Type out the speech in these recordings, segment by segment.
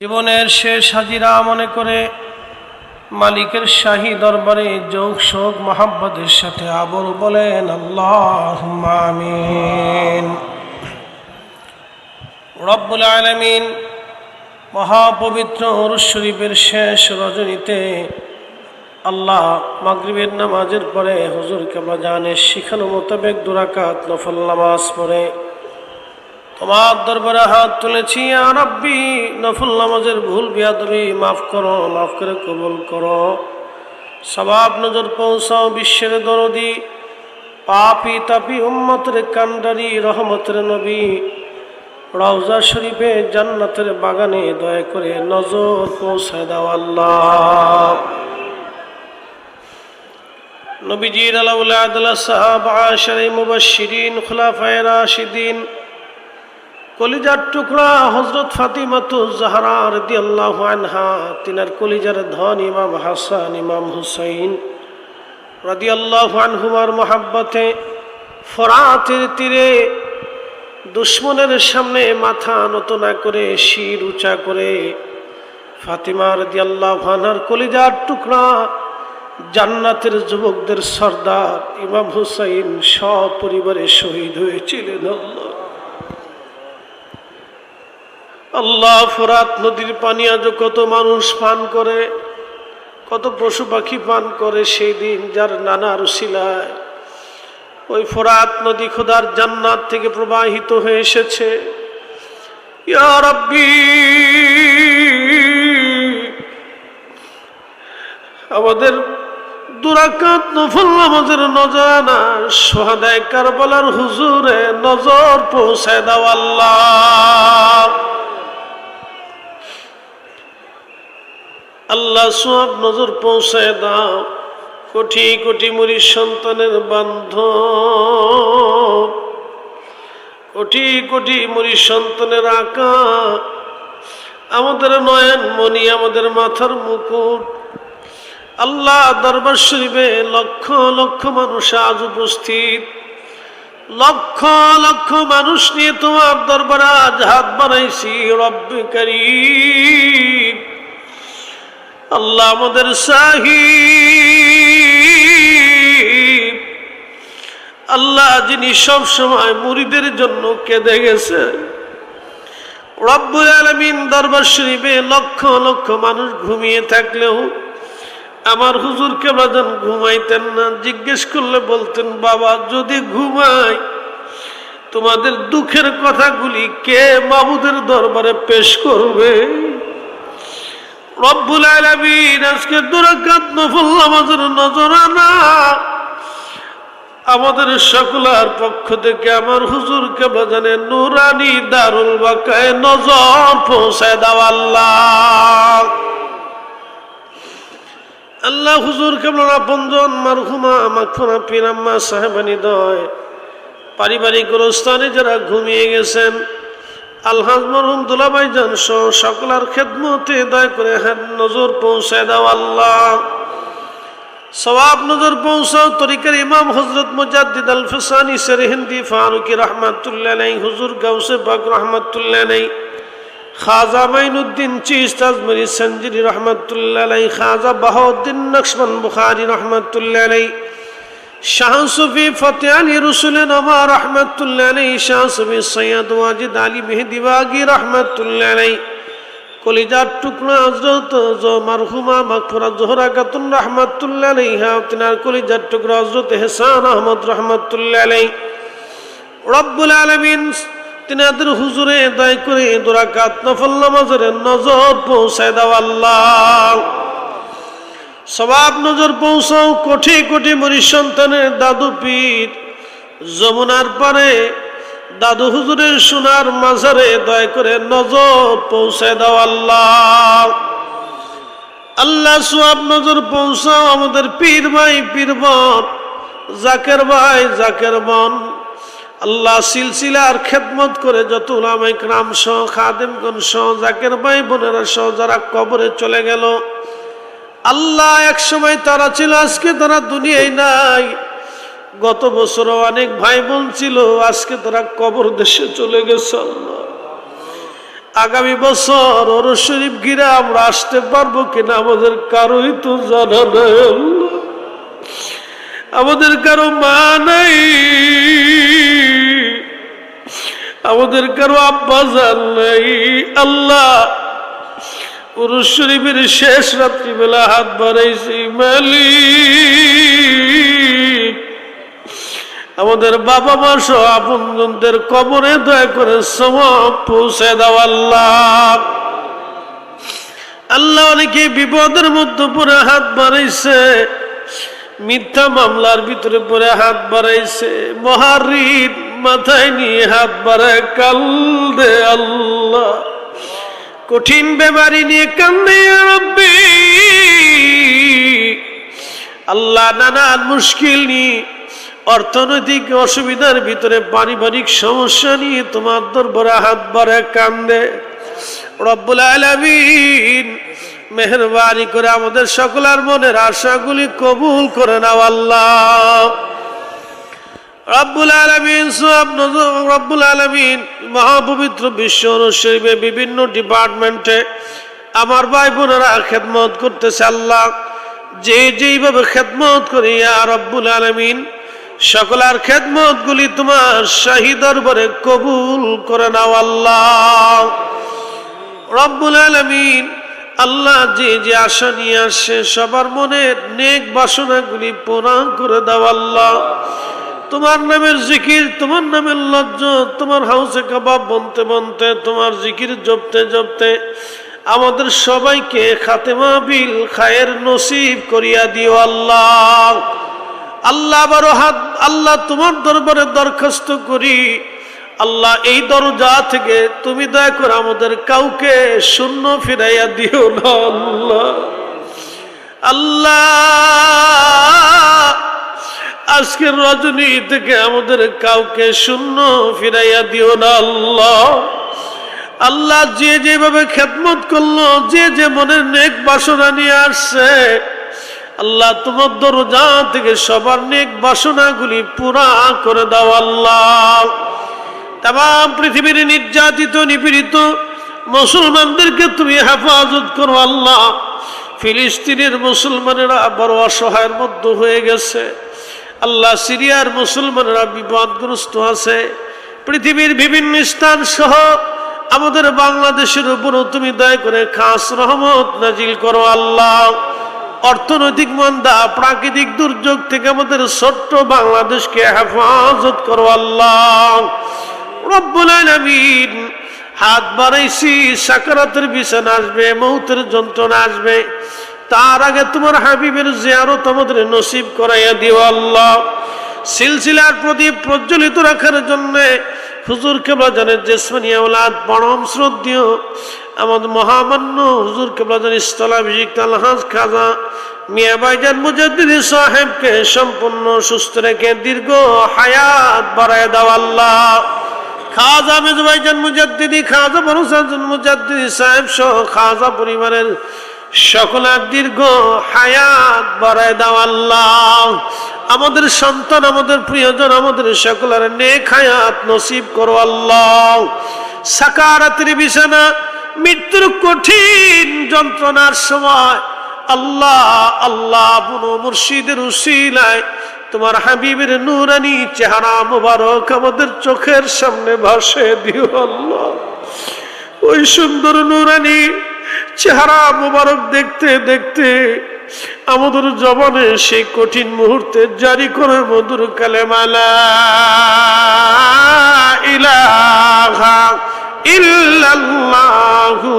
জীবনের শেষ হাজিরা মনে করে মালিকের শাহী দরবারে যোগ শোক মোহাব্বতের সাথে আবর বলেন আল্লাহ আমিন। রব্বুল আলমিন মহাপবিত্র হরুষ শরীফের শেষ রজনীতে আল্লাহ মাগরিবের নামাজের পরে হুজুর কেমন জানের শিখানো মোতাবেক দুরাকাত নফল নামাজ পড়ে। তোমার দরবারে হাত তুলেছি আরব্বি নফল নামাজের ভুল বিয়াদবি মাফ করো, মাফ করে কবুল করো। সবাব নজর পৌঁছাও বিশ্বের দরদি, পাপি তাপি উম্মতের কান্ডারি রহমতের নবী। রওজা শরীফে জান্নাতের বাগানে দয়া করে নজর পৌঁছায় দাও আল্লাহ। নবীজির আলাউল্লাহ আদুল্লাহ সাহাব আশারি মুবাশিরিন খুলাফায় রাশিদিন কলিজার টুকরা হজরত ফাতিমাতু জাহরা রদি আল্লাহ আনহা, তিনার কলিজার ধন ইমাম হাসান, ইমাম হুসাইন রদি আল্লাহ আনহুমার মোহাব্বতে ফরাতের তীরে দুশ্মনের সামনে মাথা নত না করে শির উঁচা করে ফাতিমা রদি আল্লাহ আনহার কলিজার টুকরা জান্নাতের যুবকদের সর্দার ইমাম হুসাইন সপরিবারে শহীদ হয়েছিলেন। আল্লাহ আল্লাহ ফোরাত নদীর পানি আজ কত মানুষ পান করে, কত পশু পাখি পান করে সেই দিন যার নানা রুশিলায় ওই ফোরাত নদী খোদার জান্নাত থেকে প্রবাহিত হয়ে এসেছে। আমাদের দুরাকাত নফল আমাদের নজানা সোহাদায় কারবালার হুজুরে নজর পৌঁছায় দাও আল্লাহ। আল্লাহ সব নজর পৌঁছায় দাও। কোটি কোটি মুড়ি সন্তানের বান্ধ কোটি কোটি মুড়ি সন্তানের আঁকা। আমাদের নয়ন মণি, আমাদের মাথার মুকুট। আল্লাহ দরবার শরীফে লক্ষ লক্ষ মানুষ আজ উপস্থিত। লক্ষ লক্ষ মানুষ নিয়ে তোমার দরবার আজ হাত বানাইছি রব্বে করিম। আল্লাহ আমাদের সাহি আল্লাহ যিনি সব সময় মুড়িদের জন্য কেঁদে গেছে। রব্বুল আলমিন দরবার শরীফে লক্ষ লক্ষ মানুষ ঘুমিয়ে থাকলেও আমার হুজুর কেবাজন ঘুমাইতেন না, জিজ্ঞেস করলে বলতেন, বাবা, যদি ঘুমাই, তোমাদের দুঃখের কথাগুলি কে মাবুদের দরবারে পেশ করবে? রব্বুল আলমিন আজকে দুরাকাত নফল আমাদের নজর আনা। আমাদের সকলার পক্ষ থেকে আমার হুজুরকে বাজানে নুরানি দারুল বাকায় নজর পৌঁছায় দাও আল্লাহ। আল্লাহ হুজুর কেমন আপনজন মারহুমা মাখুনা পিরাম্মা সাহেবানি দয় পারিবারিক গোরস্থানে যারা ঘুমিয়ে গেছেন আলহাজ মরহুম দুলাভাই জান সহ সকলার খেদমতে দয়া করে হাত নজর পৌঁছায় দাও আল্লাহ। সবাব নজর পৌঁছাও তরিকার ইমাম হজরত মুজাদ্দিদ আল ফসানি সর হিন্দি ফারুকি রহমাতুল্লাহ নাই হুজুর গাউসে বাক রহমাতুল্লাহ নাই খাজা মাইনুদ্দিন চিস্ত আজমরি সঞ্জিরি রহমতুল্লাহ আলাই খাজা বাহাউদ্দিন নকশমন বুখারি রহমতুল্লাহ আলাই শাহ সুফি ফতে আলী রসুল নমা রহমতুল্লাহ আলাই শাহ সুফি সৈয়দ ওয়াজিদ আলী মেহেদি বাগি রহমতুল্লাহ কলিজার টুকরা হজরত মারহুমা মাকফুরা জোহরা খাতুন রহমতুল্লাহ আলাই হ্যাঁ তিনার কলিজার টুকরা হজরত হেসান আহমদ রহমতুল্লাহ রব্বুল আলমিন তিনাদের হুজুরে দয় করে দোরাকাত নফল নামাজের নজর পৌঁছায় দাও সবাব নজর পৌঁছাও কোটি কোটি মরি সন্তানের দাদু পীর। যমুনার পারে দাদু হুজুরের সোনার মাঝারে দয় করে নজর পৌঁছায় দাও আল্লাহ। আল্লাহ সোয়াব নজর পৌঁছাও আমাদের পীর ভাই, পীর বোন, জাকের ভাই, জাকের বন। আল্লাহ সিলসিলার খেদমত করে যত ক্রাম সহ, খাদেমগণ সহ, জাকের ভাই বোনেরা সহ যারা কবরে চলে গেল আল্লাহ এক সময় তারা ছিল, আজকে তারা দুনিয়ায় নাই। গত বছরও অনেক ভাই বোন ছিল, আজকে তারা কবর দেশে চলে গেছে আগামী বছর ওর শরীফ গিরে আমরা আসতে পারব কিনা আমাদের কারোই তো জানা নাই আমাদের কারও মা নাই। আমাদের কারও আব্বা জান নাই। আল্লাহ পুরুষ শরীফের শেষ রাত্রিবেলা হাত বাড়াইছি, মালিক। আমাদের বাবা মা সহ আপনজনদের কবরে দয়া করে সমাপ পৌঁছে দাও, আল্লাহ। আল্লাহ অনেকে বিপদের মধ্যে পরে হাত বাড়াইছে, মিথ্যা মামলার ভিতরে পরে হাত বাড়াইছে মহারিদ মাথায় নিয়ে হাত বাড়ায় কান্দে আল্লাহ। কঠিন বেমারি নিয়ে কান্দে রব্বি। আল্লাহ নানান মুশকিল নিয়ে অর্থনৈতিক অসুবিধার ভিতরে পারিবারিক সমস্যা নিয়ে তোমার দরবারে হাত বাড়ায় কান্দে। রব্বুল আলামিন, মেহরবানি করে আমাদের সকলের মনের আশাগুলি কবুল করে নাও আল্লাহ। রব্বুল আলমিন সব রব্বুল আলমিন, মহাপবিত্র বিশ্ব শরীফে বিভিন্ন ডিপার্টমেন্টে আমার ভাই বোনেরা খেদমত করতেছে আল্লাহ। যে যেইভাবে খেদমত করি আর রব্বুল আলমিন, সকলার খেদমত গুলি তোমার শাহী দরবারে কবুল করে নাও আল্লাহ। রব্বুল আলমিন, আল্লাহ যে যে আশা নিয়ে আসে, সবার মনের নেক বাসনাগুলি পূরণ করে দাও আল্লাহ। তোমার নামের জিকির, তোমার নামের লজ্জ, তোমার হাউসে কাবাব বনতে বনতে, তোমার জিকির জপতে জপতে আমাদের সবাইকে খাতেমা বিল খায়ের নসিব করিয়া দিও আল্লাহ। আল্লাহ বারো হাত, আল্লাহ তোমার দরবারে দরখাস্ত করি। আল্লাহ এই দরজা থেকে তুমি দয়া করে আমাদের কাউকে শূন্য ফিরাইয়া দিও না আল্লাহ। আল্লাহ আজকের রজনী থেকে আমাদের কাউকে শূন্য ফিরাইয়া দিও না আল্লাহ। আল্লাহ যে যেভাবে খেদমত করল, যে যে মনের নেক বাসনা নিয়ে আসছে, আল্লাহ তোমার দরজা থেকে সবার নেক বাসনাগুলি পুরা করে দাও আল্লাহ। তাম পৃথিবীর নির্যাতিত, নিপীড়িত মুসলমানদেরকে তুমি হেফাজত করো আল্লাহ। ফিলিস্তিনের মুসলমানেরা বড় অসহায়ের মধ্যে হয়ে গেছে। আল্লাহ সিরিয়ার মুসলমানরা বিপদগ্রস্ত আছে। পৃথিবীর বিভিন্ন স্থান সহ আমাদের বাংলাদেশের উপরও তুমি দয়া করে খাস রহমত নাজিল করো আল্লাহ। অর্থনৈতিক মন্দা, প্রাকৃতিক দুর্যোগ থেকে আমাদের ছোট্ট বাংলাদেশকে হেফাজত করো আল্লাহ। রব্বুল হাত বাড়াইছি, সাকারাতের বিছানা আসবে, মৌতের যন্ত্রণা আসবে। তার আগে তোমার হাবিবের জিয়ারত আমাদের নসিব করাইয়া দিও আল্লাহ। সিলসিলার প্রদীপ প্রজ্বলিত রাখার জন্য হুজুর কেবলা জানের জেসমানি আওলাদ পরম শ্রদ্ধীয় আমাদের মহামান্য হুজুর কেবলা জান স্থলাভিষিক আলহাজ খাজা মিয়া ভাইজান মুজাদ্দিদ সাহেবকে সম্পূর্ণ সুস্থ রেখে দীর্ঘ হায়াত বাড়ায় দাও আল্লাহ। খাজা মেজু ভাইজান মুজাদ্দিদি, খাজা বরসাজন মুজাদ্দিদি সাহেব সহ খাজা পরিবারের সকলের দীর্ঘ হায়াত বাড়ায় দাও আল্লাহ। আমাদের সন্তান, আমাদের প্রিয়জন, আমাদের সকলের নেক হায়াত নসিব করো আল্লাহ। সাকারাতের বিছানা মৃত্যুর কঠিন যন্ত্রণার সময় আল্লাহ আল্লাহ বুনো মুর্শিদের উসিলায় তোমার হাবিবের নুরানি চেহারা মুবারক আমাদের চোখের সামনে ভাসে দিও আল্লাহ। ওই সুন্দর নুরানি চেহারা মুবারক দেখতে দেখতে আমাদের জবানে সেই কঠিন মুহূর্তে জারি করে মধুর কালেমালা ইলাহা ইল্লাল্লাহু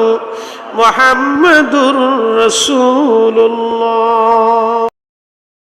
মুহাম্মাদুর রাসূলুল্লাহ।